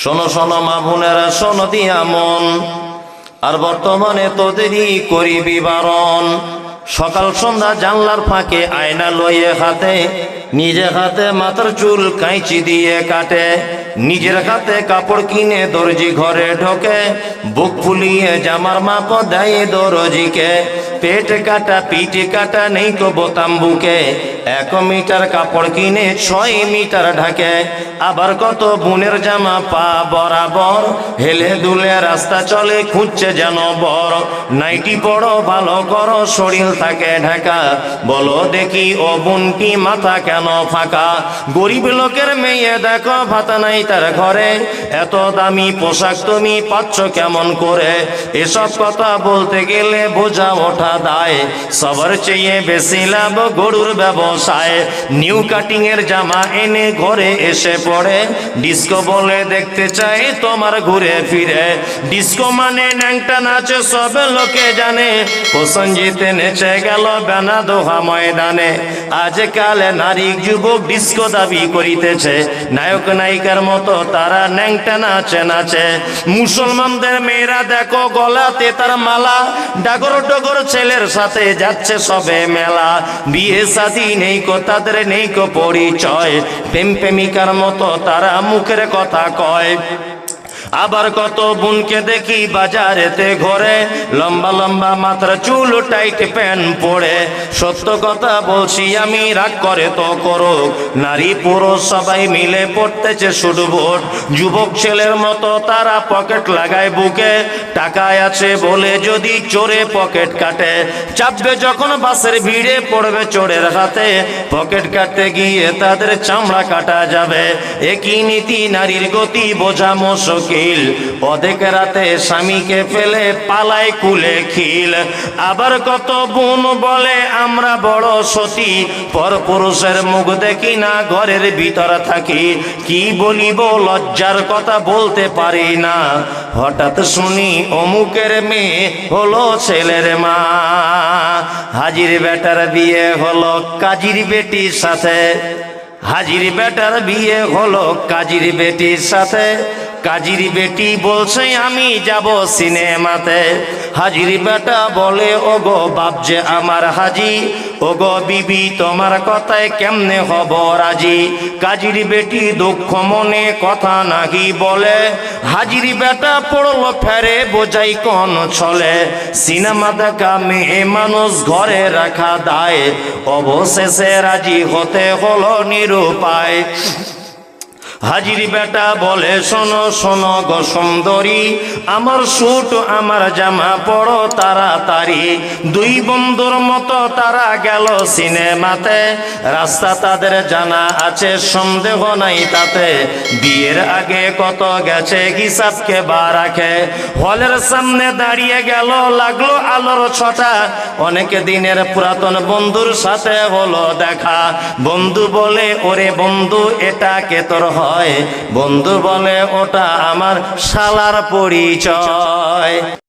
শোনো শোনো, মা বোনেরা, শোনো দিয়া মন। আর বর্তমানে তোদেরই করিবি বারণ সকাল সন্ধ্যা জানলার ফাঁকে আয়না লইয়ে হাতে, নিজে হাতে মাথার চুল কাঁচি দিয়ে কাটে। নিজের হাতে কাপড় কিনে দর্জি ঘরে ঢোকে, বুক ফুলিয়ে জামার মাপ দেয় দর্জিকে। পেট কাটা, পিঠ কাটা নেই কো বোতাম বুকে এক মিটার কাপড় কিনে ছয় মিটার ঢাকে। আবার কত বুনের জামা পা বরাবর। হেলে দুলে রাস্তা চলে, খুঁজছে যেন বর। নাইটি পড়ো, ভালো করো, শরীর থাকে ঢাকা। বলো দেখি ও বুনটি মাথা কেন ফাঁকা? গরিব লোকের মেয়ে দেখো, ভাতা নাই তার ঘরে। এত দামি পোশাক তুমি পাচ্ছ কেমন করে? এসব কথা বলতে গেলে বোঝা ওঠা দায়। সবার চেয়ে বেশি লাভ গরুর নিউ কাটিং এর জামা এনে ঘরে এসে পড়ে। ডিস্কো বলে দেখতে চাই তোমার ঘুরে ফিরে। ডিস্কো মানে ন্যাংটা নাচে লোকে জানে। প্রসঞ্জিতে নেচে গেল বেনা দোহা ময়দানে। আজকাল নারী যুবক ডিস্কো দাবি করিতেছে। নায়ক নায়িকার মতো তারা ন্যাংটা নাচে নাচে। মুসলমানদের মেয়েরা দেখো গলাতে তার মালা। ডাগর ডগর ছেলের সাথে যাচ্ছে সবে মেলা। বিয়ে সাথী নেই কো তাদের নেই কো পরিচয়। প্রেম প্রেমিকার মতো তারা মুখের কথা কয়। আবার কত বোনকে দেখি বাজারেতে ঘরে। লম্বা লম্বা মাথার চুল, টাইট প্যান্ট পরে। সত্য কথা বলছি, আমি রাগ করে তো করো নারী পুরুষ সবাই মিলে পড়তেছে সুটবোট যুবক ছেলের মতো তারা পকেট লাগায় বুকে। টাকায় আছে বলে যদি চোরে পকেট কাটে। চাপবে যখন বাসের ভিড়ে পড়বে চোরের হাতে। পকেট কাটতে গিয়ে তাদের চামড়া কাটা যাবে। একই নীতি, নারীর গতি বোঝা মুশকিল অধেক রাতে স্বামীকে ফেলে পালায় কুলে খিল। আবার কত বোন বলে, আমরা বড় সতী। পর পুরুষের মুখ দেখি না, ঘরের ভিতর থাকি। কি বলিব, লজ্জার কথা বলতে পারি না। হঠাৎ শুনি অমুকের মেয়ে হলো ছেলের মা। হাজির বেটার বিয়ে হলো কাজির বেটির সাথে। হাজির বেটার বিয়ে হলো কাজির বেটির সাথে। কাজির বেটি বলছে, আমি যাব সিনেমাতে। হাজির বেটা বলে ও গো বাপ যে আমার হাজি ও গো বিবি তোমার কথায় কেমনে হব রাজি? কাজির বেটি দুঃখ মনে কথা নাকি বলে। হাজির বেটা পড়ল ফেরে, বোঝাই কোন ছলে। সিনেমা দেখা মেয়ে মানুষ ঘরে রাখা দায়। অবশেষে রাজি হতে হলো নিরুপায়। হাজির বেটা বলে, শোনো শোনো গো সুন্দরী, আমার সুট, আমার জামা পড়ো তাড়াতাড়ি। দুই বন্ধুর মতো তারা গেল সিনেমাতে। রাস্তা তাদের জানা আছে, সন্দেহ নাই তাতে। বিয়ের আগে কত গেছে, হিসাবকে বা রাখে। হলের সামনে দাঁড়িয়ে গেল, লাগল আলোর ছটা। অনেক দিনের পুরাতন বন্ধুর সাথে হলো দেখা। বন্ধু বলে, ওরে বন্ধু, এটা কে তোর হয়? বন্ধু বলে ওটা আমার শালার পরিচয়।